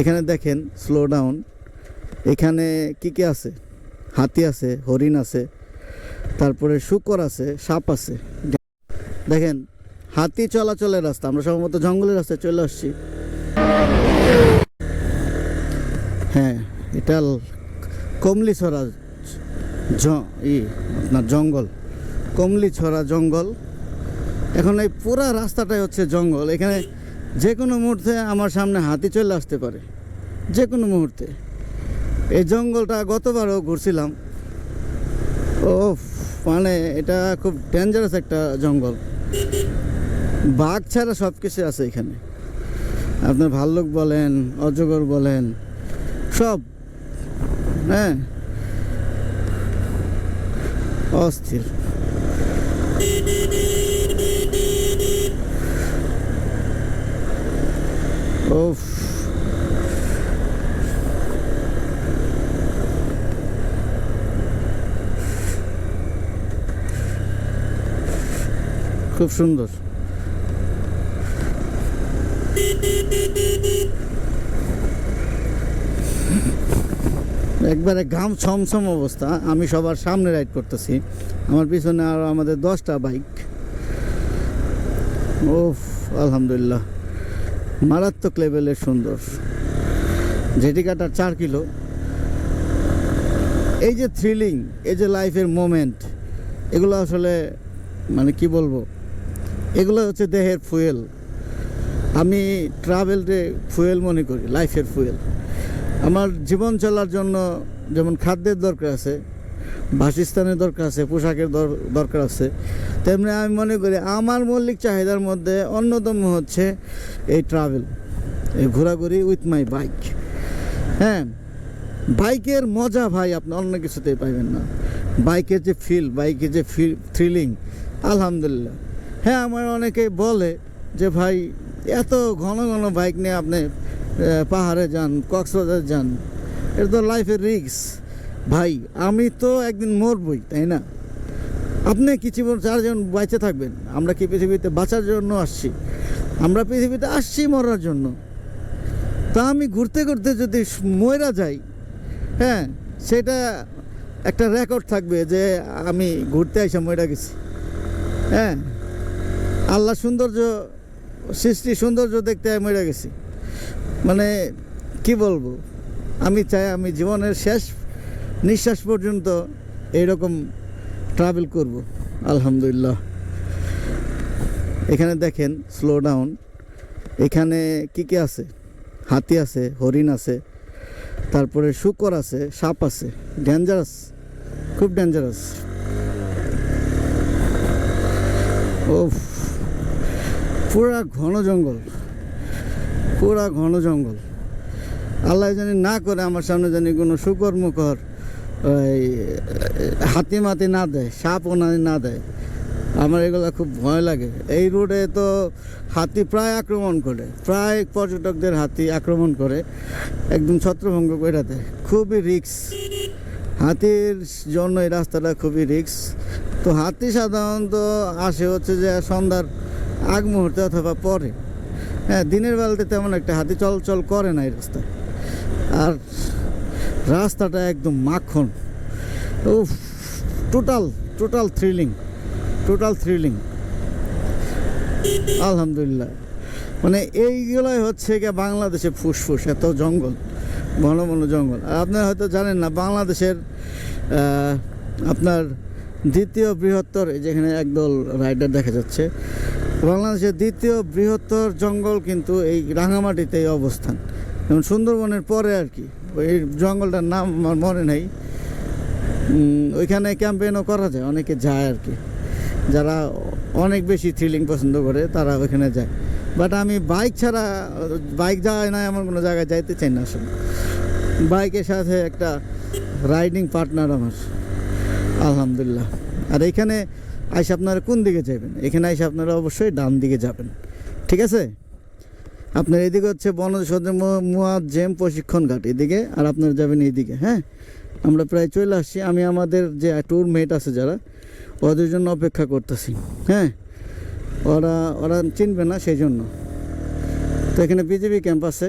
এখানে দেখেন slow down এখানে কি কি আছে? হাতি আছে, হরিণ আছে, তারপরে শুকর আছে, সাপ আছে। দেখেন, হাতি চলাচলের রাস্তা, আমরা সম্ভবত জঙ্গলের রাস্তায় চলে আসছি। হ্যাঁ এটা কমলিছড়া জ, ই, আপনার জঙ্গল। কমলিছড়া জঙ্গল। এখন এই পুরা রাস্তাটাই হচ্ছে জঙ্গল। এখানে যে কোনো মুহূর্তে আমার সামনে হাতি চলে আসতে পারে যে কোনো মুহূর্তে। এই জঙ্গলটা গতবারও ঘুরছিলাম। ও মানে এটা খুব ডেঞ্জারাস একটা জঙ্গল। বাঘ ছাড়া সব কিছু আছে এখানে। আপনার ভাল্লুক বলেন, অজগর বলেন, সব। হ্যাঁ। অস্থির ওফ খুব সুন্দর। একবারে ঘাম ছমছম অবস্থা, আমি সবার সামনে রাইড করতেছি। আমার পিছনে আরও আমাদের দশটা বাইক ওফ আলহামদুলিল্লাহ। মারাত্মক লেভেলের সুন্দর। জেটি কাটার চার কিলো। এই যে থ্রিলিং এই যে লাইফের মোমেন্ট এগুলো আসলে মানে কি বলব? এগুলো হচ্ছে দেহের ফুয়েল। আমি ট্রাভেলকে ফুয়েল মনে করি লাইফের ফুয়েল। আমার জীবন চলার জন্য যেমন খাদ্যের দরকার আছে, বাসস্থানের দরকার আছে, পোশাকের দর- দরকার আছে, তেমনি আমি মনে করি আমার মৌলিক চাহিদার মধ্যে অন্যতম হচ্ছে এই ট্রাভেল এই ঘোরাঘুরি উইথ মাই বাইক হ্যাঁ বাইকের মজা ভাই আপনি অন্য কিছুতেই পাইবেন না। বাইকের যে ফিল বাইকের যে ফিল থ্রিলিং আলহামদুলিল্লাহ। হ্যাঁ আমার অনেকে বলে যে, ভাই, এত ঘন ঘন বাইক নিয়ে আপনি পাহাড়ে যান, কক্সবাজার যান, এটা তো লাইফের রিক্স ভাই, আমি তো একদিন মরবই, তাই না? আপনি কি জীবন চারজন বেঁচে থাকবেন? আমরা কি পৃথিবীতে বাঁচার জন্য আসছি? আমরা পৃথিবীতে আসছি মরার জন্য। তা আমি ঘুরতে ঘুরতে যদি ময়রা যাই হ্যাঁ সেটা একটা রেকর্ড থাকবে যে, আমি ঘুরতে এসে ময়রা গেছি। হ্যাঁ। আল্লাহ সৌন্দর্য, সৃষ্টি সৌন্দর্য দেখতে আমি মরে গেছি। মানে কি বলব? আমি চাই আমি জীবনের শেষ নিঃশ্বাস পর্যন্ত এইরকম ট্রাভেল করব। আলহামদুলিল্লাহ। এখানে দেখেন স্লো ডাউন এখানে কি কি আছে? হাতি আছে, হরিণ আছে, তারপরে শুকর আছে, সাপ আছে ডেঞ্জারাস খুব ডেঞ্জারাস ও পুরা ঘন জঙ্গল, পুরা ঘন জঙ্গল। আল্লাহ জানি না করে আমার সামনে জানি কোনো শুকর মুখর ওই, হাতি মাতি না দেয় সাপ ওনানি না দেয়। আমার এগুলো খুব ভয় লাগে। এই রোডে তো হাতি প্রায় আক্রমণ করে, প্রায় পর্যটকদের হাতি আক্রমণ করে, একদম ছত্রভঙ্গ করে দেয়। খুবই রিক্স হাতির জন্য এই রাস্তাটা খুবই রিক্স তো হাতি সাধারণত আসে হচ্ছে যে সন্ধ্যার আগ মুহূর্তে অথবা পরে। হ্যাঁ দিনের বেলাতে তেমন একটা হাতি চলাচল করে না এই রাস্তায় আর রাস্তাটা একদম মাখন। উফ total total thrilling total thrilling আলহামদুলিল্লাহ। মানে এইগুলোই হচ্ছে গিয়ে বাংলাদেশে ফুসফুস, এত জঙ্গল, ঘন ঘন জঙ্গল। আর আপনারা হয়তো জানেন না, বাংলাদেশের আপনার দ্বিতীয় বৃহত্তর যেখানে একদল রাইডার দেখা যাচ্ছে বাংলাদেশের দ্বিতীয় বৃহত্তর জঙ্গল কিন্তু এই রাঙামাটিতেই অবস্থান। এবং সুন্দরবনের পরে আর কি ওই জঙ্গলটার নাম আমার মনে নেই। ওইখানে ক্যাম্পেইনও করা যায়, অনেকে যায় আর কি। যারা অনেক বেশি থ্রিলিং পছন্দ করে, তারা ওইখানে যায়। বাট আমি বাইক ছাড়া বাইক যায় না এমন কোনো জায়গায় যাইতে চাই না আসলে। বাইকের সাথে একটা রাইডিং পার্টনার আমার, আলহামদুলিল্লাহ। আর এখানে আইসে আপনারা কোন দিকে যাবেন? এখানে আইসে আপনারা অবশ্যই ডান দিকে যাবেন। ঠিক আছে? আপনার এদিকে হচ্ছে বনসদ মুয়াজ্জেম প্রশিক্ষণ ঘাট এদিকে, আর আপনারা যাবেন এইদিকে হ্যাঁ? আমরা প্রায় চলে আসছি। আমি আমাদের যে ট্যুর মেট আছে যারা, ওদের জন্য অপেক্ষা করতেছি হ্যাঁ? ওরা ওরা চিনবে না সেই জন্য তো এখানে বিজেপি ক্যাম্প আছে।